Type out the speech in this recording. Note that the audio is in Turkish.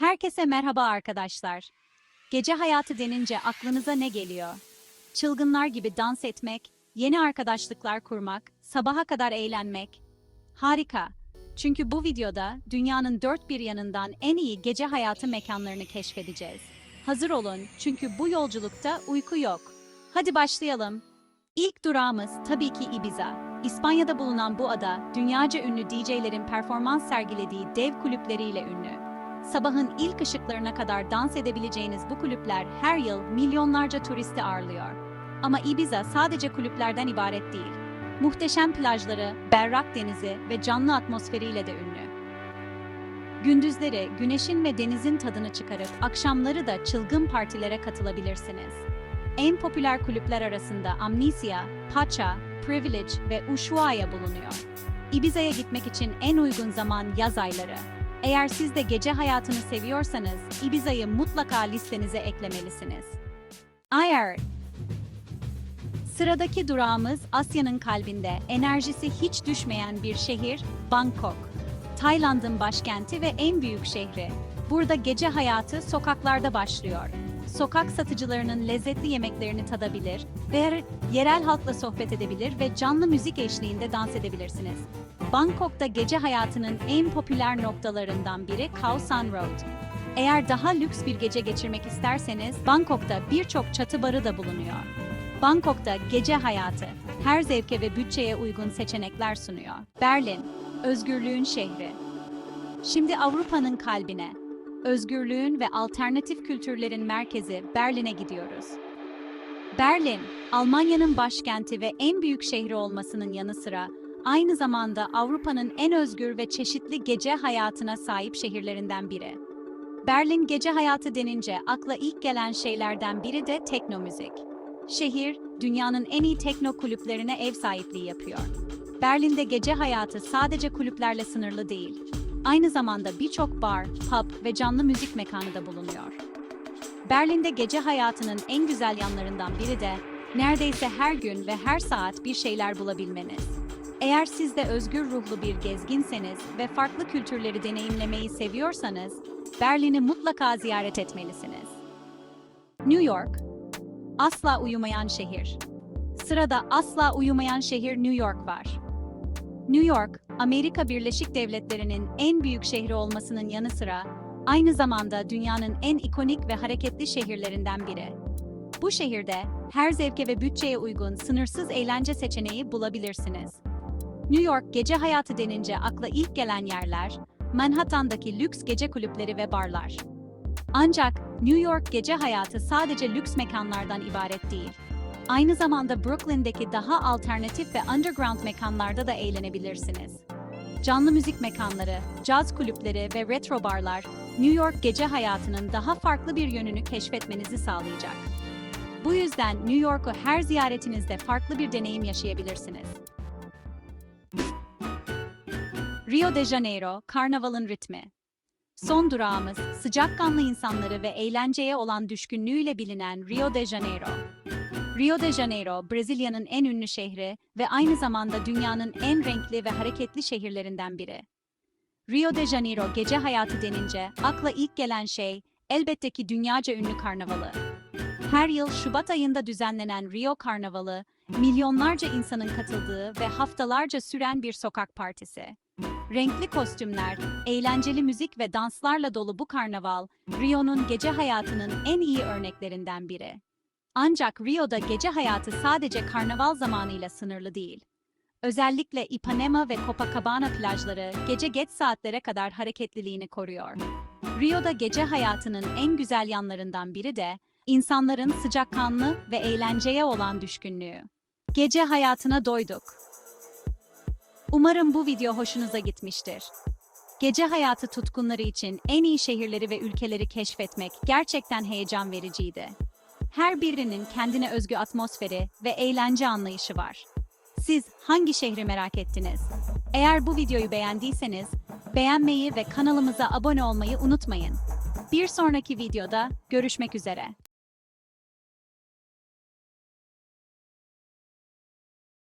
Herkese merhaba arkadaşlar. Gece hayatı denince aklınıza ne geliyor? Çılgınlar gibi dans etmek, yeni arkadaşlıklar kurmak, sabaha kadar eğlenmek. Harika. Çünkü bu videoda dünyanın dört bir yanından en iyi gece hayatı mekanlarını keşfedeceğiz. Hazır olun çünkü bu yolculukta uyku yok. Hadi başlayalım. İlk durağımız tabii ki Ibiza. İspanya'da bulunan bu ada, dünyaca ünlü DJ'lerin performans sergilediği dev kulüpleriyle ünlü. Sabahın ilk ışıklarına kadar dans edebileceğiniz bu kulüpler her yıl milyonlarca turisti ağırlıyor. Ama Ibiza sadece kulüplerden ibaret değil. Muhteşem plajları, berrak denizi ve canlı atmosferiyle de ünlü. Gündüzleri güneşin ve denizin tadını çıkarıp akşamları da çılgın partilere katılabilirsiniz. En popüler kulüpler arasında Amnesia, Pacha, Privilege ve Ushuaia bulunuyor. Ibiza'ya gitmek için en uygun zaman yaz ayları. Eğer siz de gece hayatını seviyorsanız Ibiza'yı mutlaka listenize eklemelisiniz. Ayar Sıradaki durağımız Asya'nın kalbinde, enerjisi hiç düşmeyen bir şehir, Bangkok. Tayland'ın başkenti ve en büyük şehri. Burada gece hayatı sokaklarda başlıyor. Sokak satıcılarının lezzetli yemeklerini tadabilir ve yerel halkla sohbet edebilir ve canlı müzik eşliğinde dans edebilirsiniz. Bangkok'ta gece hayatının en popüler noktalarından biri Khao San Road. Eğer daha lüks bir gece geçirmek isterseniz Bangkok'ta birçok çatı barı da bulunuyor. Bangkok'ta gece hayatı her zevke ve bütçeye uygun seçenekler sunuyor. Berlin, özgürlüğün şehri. Şimdi Avrupa'nın kalbine, özgürlüğün ve alternatif kültürlerin merkezi Berlin'e gidiyoruz. Berlin, Almanya'nın başkenti ve en büyük şehri olmasının yanı sıra aynı zamanda Avrupa'nın en özgür ve çeşitli gece hayatına sahip şehirlerinden biri. Berlin gece hayatı denince akla ilk gelen şeylerden biri de tekno müzik. Şehir, dünyanın en iyi tekno kulüplerine ev sahipliği yapıyor. Berlin'de gece hayatı sadece kulüplerle sınırlı değil. Aynı zamanda birçok bar, pub ve canlı müzik mekanı da bulunuyor. Berlin'de gece hayatının en güzel yanlarından biri de neredeyse her gün ve her saat bir şeyler bulabilmeniz. Eğer siz de özgür ruhlu bir gezginseniz ve farklı kültürleri deneyimlemeyi seviyorsanız, Berlin'i mutlaka ziyaret etmelisiniz. New York, asla uyumayan şehir. Sırada asla uyumayan şehir New York var. New York, Amerika Birleşik Devletleri'nin en büyük şehri olmasının yanı sıra aynı zamanda dünyanın en ikonik ve hareketli şehirlerinden biri. Bu şehirde her zevke ve bütçeye uygun sınırsız eğlence seçeneği bulabilirsiniz. New York gece hayatı denince akla ilk gelen yerler, Manhattan'daki lüks gece kulüpleri ve barlar. Ancak New York gece hayatı sadece lüks mekanlardan ibaret değil. Aynı zamanda Brooklyn'deki daha alternatif ve underground mekanlarda da eğlenebilirsiniz. Canlı müzik mekanları, caz kulüpleri ve retro barlar, New York gece hayatının daha farklı bir yönünü keşfetmenizi sağlayacak. Bu yüzden New York'u her ziyaretinizde farklı bir deneyim yaşayabilirsiniz. Rio de Janeiro, karnavalın ritmi. Son durağımız, sıcakkanlı insanları ve eğlenceye olan düşkünlüğüyle bilinen Rio de Janeiro. Rio de Janeiro, Brezilya'nın en ünlü şehri ve aynı zamanda dünyanın en renkli ve hareketli şehirlerinden biri. Rio de Janeiro gece hayatı denince akla ilk gelen şey elbette ki dünyaca ünlü karnavalı. Her yıl Şubat ayında düzenlenen Rio Karnavalı, milyonlarca insanın katıldığı ve haftalarca süren bir sokak partisi. Renkli kostümler, eğlenceli müzik ve danslarla dolu bu karnaval, Rio'nun gece hayatının en iyi örneklerinden biri. Ancak Rio'da gece hayatı sadece karnaval zamanıyla sınırlı değil. Özellikle Ipanema ve Copacabana plajları gece geç saatlere kadar hareketliliğini koruyor. Rio'da gece hayatının en güzel yanlarından biri de insanların sıcakkanlı ve eğlenceye olan düşkünlüğü. Gece hayatına doyduk. Umarım bu video hoşunuza gitmiştir. Gece hayatı tutkunları için en iyi şehirleri ve ülkeleri keşfetmek gerçekten heyecan vericiydi. Her birinin kendine özgü atmosferi ve eğlence anlayışı var. Siz hangi şehri merak ettiniz? Eğer bu videoyu beğendiyseniz beğenmeyi ve kanalımıza abone olmayı unutmayın. Bir sonraki videoda görüşmek üzere.